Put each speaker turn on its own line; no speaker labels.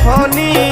এখনই